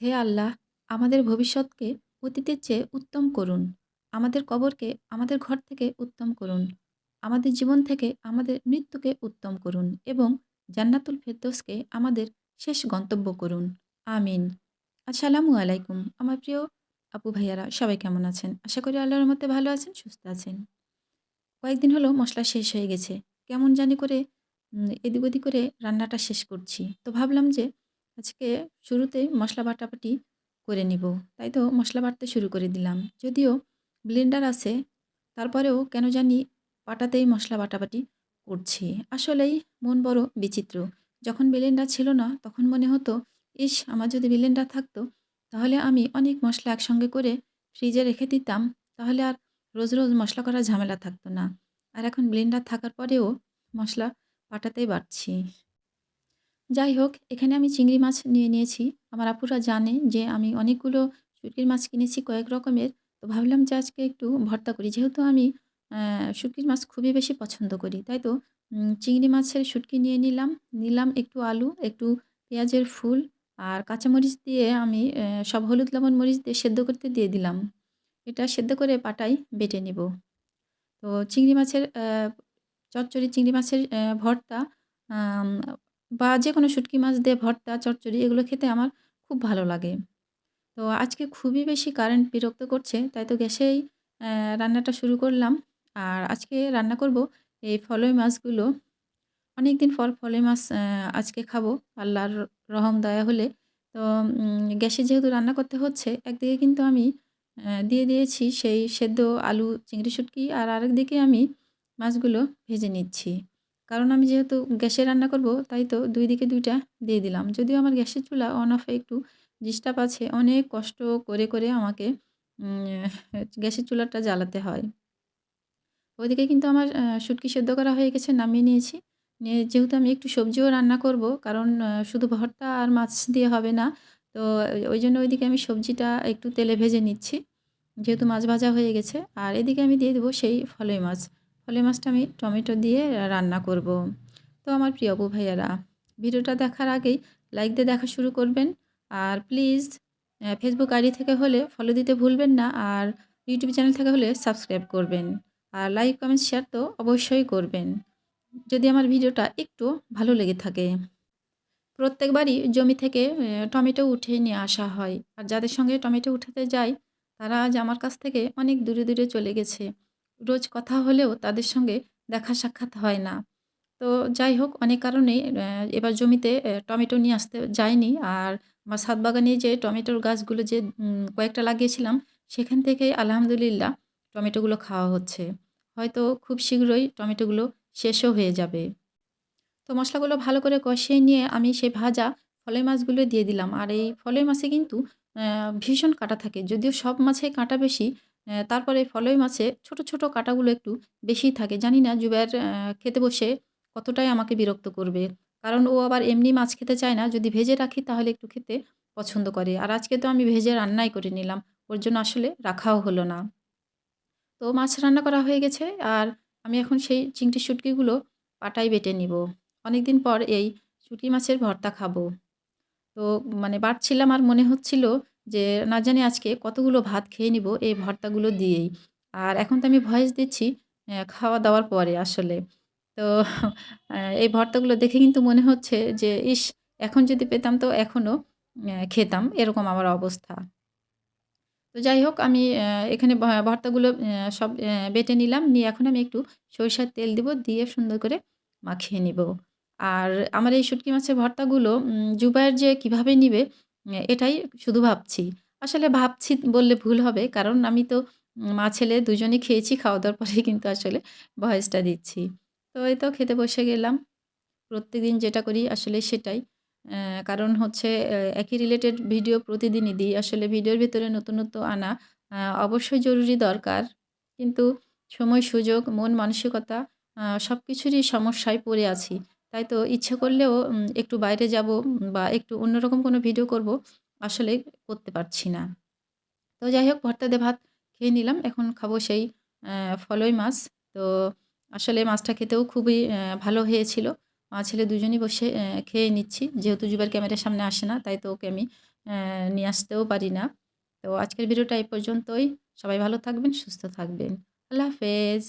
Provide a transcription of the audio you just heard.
হে আল্লাহ, আমাদের ভবিষ্যৎকে অতীতের চেয়ে উত্তম করুন। আমাদের কবরকে আমাদের ঘর থেকে উত্তম করুন। আমাদের জীবন থেকে আমাদের মৃত্যুকে উত্তম করুন এবং জান্নাতুল ফেরদৌসকে আমাদের শেষ গন্তব্য করুন। আমিন। আসসালামু আলাইকুম। আমার প্রিয় আপু ভাইয়ারা, সবাই কেমন আছেন? আশা করি আল্লাহর মধ্যে ভালো আছেন, সুস্থ আছেন। কয়েকদিন হলো মশলা শেষ হয়ে গেছে। কেমন জানি করে এদিক ওদিক করে রান্নাটা শেষ করছি। তো ভাবলাম যে আজকে শুরুতেই মশলা বাটাবাটি করে নিব। তাই তো মশলা বাটতে শুরু করে দিলাম। যদিও ব্লেন্ডার আছে, তারপরেও কেন জানি পাটাতেই মশলা বাটাবাটি করছি। আসলেই মন বড় বিচিত্র। যখন ব্লেন্ডার ছিল না, তখন মনে হতো, ইস, আমার যদি ব্লেন্ডার থাকতো, তাহলে আমি অনেক মশলা একসঙ্গে করে ফ্রিজে রেখে দিতাম। তাহলে আর রোজ রোজ মশলা করার ঝামেলা থাকতো না। আর এখন ব্লেন্ডার থাকার পরেও মশলা পাটাতেই বাটছি যাই হোক এখানে আমি চিংড়ি মাছ নিয়ে নিয়েছি। আমার আপুরা জানে যে আমি অনেকগুলো শুটকির মাছ কিনেছি কয়েক রকমের। তো ভাবলাম যে আজকে একটু ভর্তা করি। যেহেতু আমি শুটকির মাছ খুবই বেশি পছন্দ করি, তাই তো চিংড়ি মাছের শুটকি নিয়ে নিলাম। নিলাম একটু আলু, একটু পেঁয়াজের ফুল আর কাঁচামরিচ দিয়ে আমি সব হলুদ লবণ মরিচ দিয়ে সেদ্ধ করতে দিয়ে দিলাম। এটা সেদ্ধ করে পাটাই বেটে নিব। তো চিংড়ি মাছের চচ্চড়ি চিংড়ি মাছের ভর্তা বা যে কোনো শুটকি মাছ দিয়ে ভর্তা, চচ্চড়ি এগুলো খেতে আমার খুব ভালো লাগে। তো আজকে খুবই বেশি কারেন্ট বিরক্ত করছে, তাই তো গ্যাসেই রান্নাটা শুরু করলাম। আর আজকে রান্না করব এই ফলই মাছগুলো। অনেক দিন পর ফলই মাছ আজকে খাব, আল্লাহর রহম, দয়া হলে। তো গ্যাসে যেহেতু রান্না করতে হচ্ছে, একদিকে কিন্তু আমি দিয়ে দিয়েছি সেই সেদ্ধ আলু, চিংড়ি শুটকি, আর আরেকদিকে আমি মাছগুলো ভেজে নিচ্ছি। কারণ আমি যেহেতু গ্যাসে রান্না করব, তাই তো দুই দিকে দুইটা দিয়ে দিলাম। যদিও আমার গ্যাসের চুলা অন অফে একটু ডিস্টার্ব আছে, অনেক কষ্ট করে করে আমাকে গ্যাসের চুলাটা জ্বালাতে হয়। ওইদিকে কিন্তু আমার শুটকি সেদ্ধ করা হয়ে গেছে, নামিয়ে নিয়েছি। নিয়ে যেহেতু আমি একটু সবজিও রান্না করব, কারণ শুধু ভর্তা আর মাছ দিয়ে হবে না, তো ওই জন্য ওইদিকে আমি সবজিটা একটু তেলে ভেজে নিচ্ছি। যেহেতু মাছ ভাজা হয়ে গেছে, আর এদিকে আমি দিয়ে দেবো সেই ফলই মাছ। ফলই মাছটা আমি টমেটো দিয়ে রান্না করব। তো আমার প্রিয় আপু ভাইয়ারা, ভিডিওটা দেখার আগেই লাইক দিয়ে দেখা শুরু করবেন। আর প্লিজ ফেসবুক আইডি থেকে হলে ফলো দিতে ভুলবেন না আর ইউটিউব চ্যানেল থেকে হলে সাবস্ক্রাইব করবেন। আর লাইক কমেন্ট শেয়ার তো অবশ্যই করবেন। যদি আমার ভিডিওটা একটু ভালো লেগে থাকে। প্রত্যেকবারই জমি থেকে টমেটো উঠিয়ে নিয়ে আসা হয়। আর যাদের সঙ্গে টমেটো উঠাতে যাই, তারা আজ আমার কাছ থেকে অনেক দূরে দূরে চলে গেছে। রোজ কথা হলেও তাদের সঙ্গে দেখা সাক্ষাৎ হয় না। তো যাই হোক অনেক কারণে আহ, এবার জমিতে টমেটো নিয়ে আসতে যায়নি আর আমার ছাদ বাগানে যে টমেটোর গাছগুলো যে কয়েকটা লাগিয়েছিলাম সেখান থেকে আলহামদুলিল্লাহ টমেটোগুলো খাওয়া হচ্ছে। হয়তো খুব শীঘ্রই টমেটোগুলো শেষও হয়ে যাবে। তো মশলাগুলো ভালো করে কষিয়ে নিয়ে আমি সেই ভাজা ফলের মাছগুলো দিয়ে দিলাম। আর এই ফলের মাছে কিন্তু ভীষণ কাঁটা থাকে। যদিও সব মাছে কাঁটা বেশি তারপরে ফলই মাছে ছোট ছোট কাঁটাগুলো একটু বেশি থাকে। জানি না জুবের খেতে বসে কতটাই আমাকে বিরক্ত করবে। কারণ ও আবার এমনি মাছ খেতে চায় না। যদি ভেজে রাখি, তাহলে একটু খেতে পছন্দ করে। আর আজকে তো আমি ভেজে রান্নাই করে নিলাম। ওর জন্য আসলে রাখাও হলো না। তো মাছ রান্না করা হয়ে গেছে। আর আমি এখন সেই চিংড়ি শুটকিগুলো পাটায় বেটে নিব। অনেকদিন পর এই শুটকি মাছের ভর্তা খাব। তো মানে বাড়ছিলাম আর মনে হচ্ছিল যে, না জানি আজকে কতগুলো ভাত খেয়ে নিব এই ভর্তাগুলো দিয়েই। আর এখন তো আমি ভয়েস দিচ্ছি খাওয়া দাওয়ার পরে আসলে। তো এই ভর্তাগুলো দেখে কিন্তু মনে হচ্ছে যে, ইস, এখন যদি পেতাম তো এখনও খেতাম। এরকম আমার অবস্থা। তো যাই হোক, আমি এখানে ভর্তাগুলো সব বেটে নিলাম। নিয়ে এখন আমি একটু সরিষার তেল দিব, দিয়ে সুন্দর করে মাখিয়ে নিব। আর আমার এই শুটকি মাছের ভর্তাগুলো জুবাইয়ের যে কীভাবে নিবে এটাই শুধু ভাবছি। আসলে ভাবছি বললে ভুল হবে, কারণ আমি তো মা, ছেলে দুজনেই খেয়েছি খাওয়া দাওয়ার পরে কিন্তু আসলে ভয়েসটা দিচ্ছি। তো এই তো খেতে বসে গেলাম। প্রত্যেকদিন যেটা করি আসলে সেটাই। কারণ হচ্ছে একই রিলেটেড ভিডিও প্রতিদিনই দিই। আসলে ভিডিওর ভিতরে নতুনত্ব আনা অবশ্যই জরুরি দরকার। কিন্তু সময়, সুযোগ, মন, মানসিকতা সব কিছুরই সমস্যায় পড়ে আছি। তাই তো ইচ্ছে করলেও একটু বাইরে যাব বা একটু অন্যরকম কোনো ভিডিও করব আসলে করতে পারছি না তো যাই হোক ভর্তা দিয়ে ভাত খেয়ে নিলাম এখন খাব সেই ফলই মাছ তো আসলে মাছটা খেতেও খুবই ভালো হয়েছিল মা ছেলে দুজনই বসে খেয়ে নিচ্ছি যেহেতু জুবার ক্যামেরার সামনে আসে না তাই তো ওকে আমি নিয়ে আসতেও পারি না। তো আজকের ভিডিওটা এই পর্যন্তই। সবাই ভালো থাকবেন, সুস্থ থাকবেন। আল্লাহ হাফেজ।